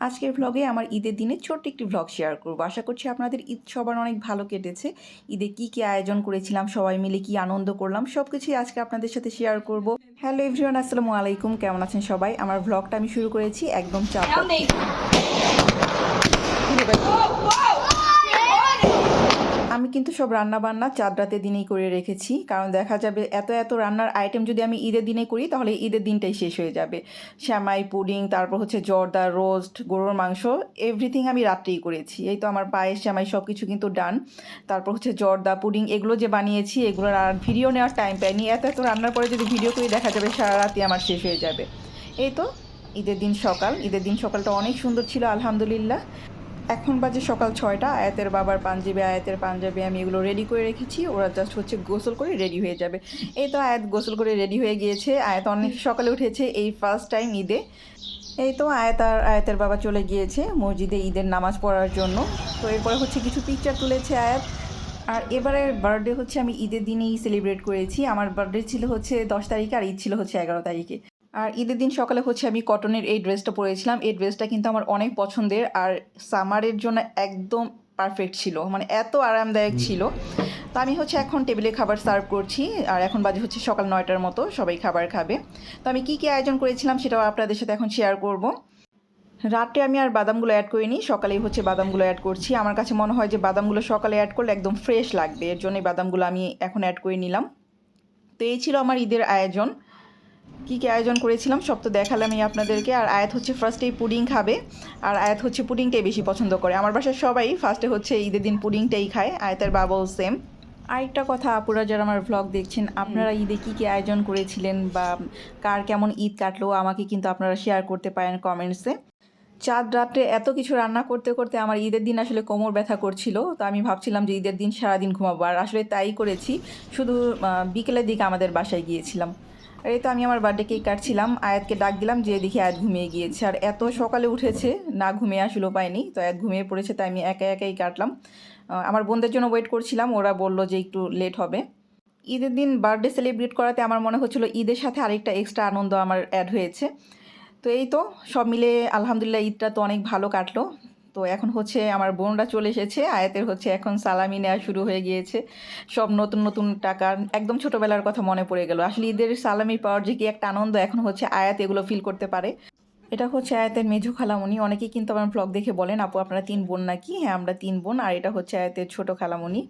আজকের ভ্লগে আমার ঈদের দিনে ছোট্ট একটি ভ্লগ শেয়ার করব। আশা করছি আপনাদের ঈদ সবার অনেক ভালো কেটেছে। ঈদে কি কি আয়োজন করেছিলাম সবাই মিলে কি আনন্দ করলাম সব কিছুই আজকে আপনাদের সাথে শেয়ার করব। হ্যালো এভরিওয়ান আসসালামু আলাইকুম কেমন আছেন সবাই? আমার ভ্লগটা আমি শুরু করেছি একদম চাপ। আমি কিন্তু সব রান্না বান্না চাঁদ রাতের দিনেই করে রেখেছি। কারণ দেখা যাবে এত এত রান্নার আইটেম যদি আমি ঈদের দিনে করি, তাহলে ঈদের দিনটাই শেষ হয়ে যাবে। শ্যামাই, পুডিং, তারপর হচ্ছে জর্দা, রোস্ট, গরুর মাংস এভরিথিং আমি রাত্রেই করেছি। এই তো আমার পায়েস শ্যামাই সব কিছু কিন্তু ডান তারপর হচ্ছে জর্দা, পুডিং, এগুলো যে বানিয়েছি, এগুলোর আর ভিডিও নেওয়ার টাইম পাইনি। এত এত রান্নার পরে যদি ভিডিও করি, দেখা যাবে সারা রাতই আমার শেষ হয়ে যাবে। এই তো, ঈদের দিন সকাল। ঈদের দিন সকালটা অনেক সুন্দর ছিল, আলহামদুলিল্লাহ। এখন বাজে সকাল ছয়টা, আয়াতের বাবার পাঞ্জাবি, আয়াতের পাঞ্জাবি আমি এগুলো রেডি করে রেখেছি, ওরা জাস্ট হচ্ছে গোসল করে রেডি হয়ে যাবে। এই তো আয়াত গোসল করে রেডি হয়ে গিয়েছে, আয়াত অনেক সকালে উঠেছে, এই ফার্স্ট টাইম ঈদে। এই তো আয়াত আর আয়াতের বাবা চলে গিয়েছে মসজিদে ঈদের নামাজ পড়ার জন্য। তো এরপরে হচ্ছে কিছু পিকচার তুলেছে আয়াত। আর এবারের বার্থডে হচ্ছে আমি ঈদের দিনেই সেলিব্রেট করেছি। আমার বার্থডে ছিল হচ্ছে দশ তারিখে আর ঈদ ছিল হচ্ছে এগারো তারিখে। আর ঈদের দিন সকালে হচ্ছে আমি কটনের এই ড্রেসটা পরেছিলাম। এই ড্রেসটা কিন্তু আমার অনেক পছন্দের আর সামারের জন্য একদম পারফেক্ট ছিল। মানে এত আরামদায়ক ছিল। তো আমি হচ্ছে এখন টেবিলে খাবার সার্ভ করছি। আর এখন বাজে হচ্ছে সকাল নয়টার মতো সবাই খাবার খাবে। তো আমি কী কী আয়োজন করেছিলাম সেটাও আপনাদের সাথে এখন শেয়ার করব। রাত্রে আমি আর বাদামগুলো অ্যাড করিনি সকালেই হচ্ছে বাদামগুলো অ্যাড করছি। আমার কাছে মনে হয় যে বাদামগুলো সকালে অ্যাড করলে একদম ফ্রেশ লাগবে। এর জন্যই বাদামগুলো আমি এখন অ্যাড করে নিলাম। তো এই ছিল আমার ঈদের আয়োজন। কী কী আয়োজন করেছিলাম সব তো দেখালামই আপনাদেরকে। আর আয়াত হচ্ছে ফার্স্টেই পুডিং খাবে। আর আয়াত হচ্ছে পুডিংটাই বেশি পছন্দ করে। আমার বাসায় সবাই ফার্স্টে হচ্ছে ঈদের দিন পুডিংটাই খায় আয়াতের বাবাও সেম আরেকটা কথা আপুরা যারা আমার ভ্লগ দেখছেন আপনারা ঈদে কী কী আয়োজন করেছিলেন বা কার কেমন ঈদ কাটলো আমাকে কিন্তু আপনারা শেয়ার করতে পারেন কমেন্টসে চাঁদ রাত্রে এত কিছু রান্না করতে করতে আমার ঈদের দিন আসলে কোমর ব্যথা করছিল। তো আমি ভাবছিলাম যে ঈদের দিন সারাদিন ঘুমাবো। আর আসলে তাই করেছি। শুধু বিকেলের দিকে আমাদের বাসায় গিয়েছিলাম। আর এই তো আমি আমার বার্থডে কেক কাটছিলাম, আয়াতকে ডাক দিলাম যে দেখি আয়াত ঘুমিয়ে গিয়েছে। আর এত সকালে উঠেছে, না ঘুমিয়ে আসলেও পাইনি তো আয়াত ঘুমিয়ে পড়েছে, তাই আমি একা একাই কাটলাম। আমার বোনদের জন্য ওয়েট করছিলাম, ওরা বলল যে একটু লেট হবে। ঈদের দিন বার্থডে সেলিব্রেট করাতে আমার মনে হচ্ছিল ঈদের সাথে আরেকটা এক্সট্রা আনন্দ আমার অ্যাড হয়েছে। তো এই তো, সব মিলে আলহামদুলিল্লাহ ঈদটা তো অনেক ভালো কাটলো। তো এখন হচ্ছে আমার বোনরা চলে এসেছে, আয়াতের হচ্ছে এখন সালামি নেওয়া শুরু হয়ে গিয়েছে। সব নতুন নতুন টাকা, একদম ছোটোবেলার কথা মনে পড়ে গেল। আসলে ঈদের সালামি পাওয়ার যে কি একটা আনন্দ এখন হচ্ছে আয়াত এগুলো ফিল করতে পারে। এটা হচ্ছে আয়াতের মেঝো খালামণি অনেকেই কিন্তু আমার ব্লগ দেখে বলেন, আপু, আপনারা তিন বোন নাকি? হ্যাঁ আমরা তিন বোন। আর এটা হচ্ছে আয়াতের ছোটো খালামণি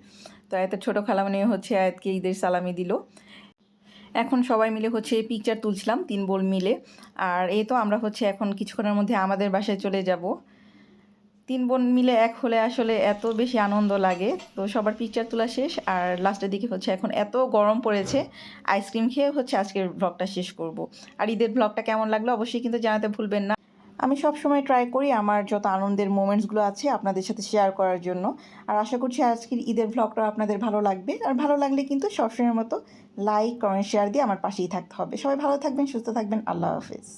তো আয়াতের ছোটো খালামণি হচ্ছে আয়াতকে ঈদের সালামি দিল। এখন সবাই মিলে হচ্ছে পিকচার তুলছিলাম, তিন বোন মিলে। আর এই তো আমরা হচ্ছে এখন কিছুক্ষণের মধ্যে আমাদের বাসায় চলে যাব। তিন বোন মিলে এক হলে আসলে এত বেশি আনন্দ লাগে। তো সবার পিকচার তোলা শেষ, আর লাস্টের দিকে হচ্ছে এখন এত গরম পড়েছে আইসক্রিম খেয়ে হচ্ছে আজকের ব্লগটা শেষ করব। আর ঈদের ব্লগটা কেমন লাগল অবশ্যই কিন্তু জানাতে ভুলবেন না। আমি সব সময় ট্রাই করি আমার যত আনন্দের মোমেন্টসগুলো আছে আপনাদের সাথে শেয়ার করার জন্য। আর আশা করছি আজকের ঈদের ব্লগটা আপনাদের ভালো লাগবে। আর ভালো লাগলে কিন্তু সবসময়ের মতো লাইক কমেন্ট শেয়ার দিয়ে আমার পাশেই থাকতে হবে। সবাই ভালো থাকবেন, সুস্থ থাকবেন, আল্লাহ হাফেজ।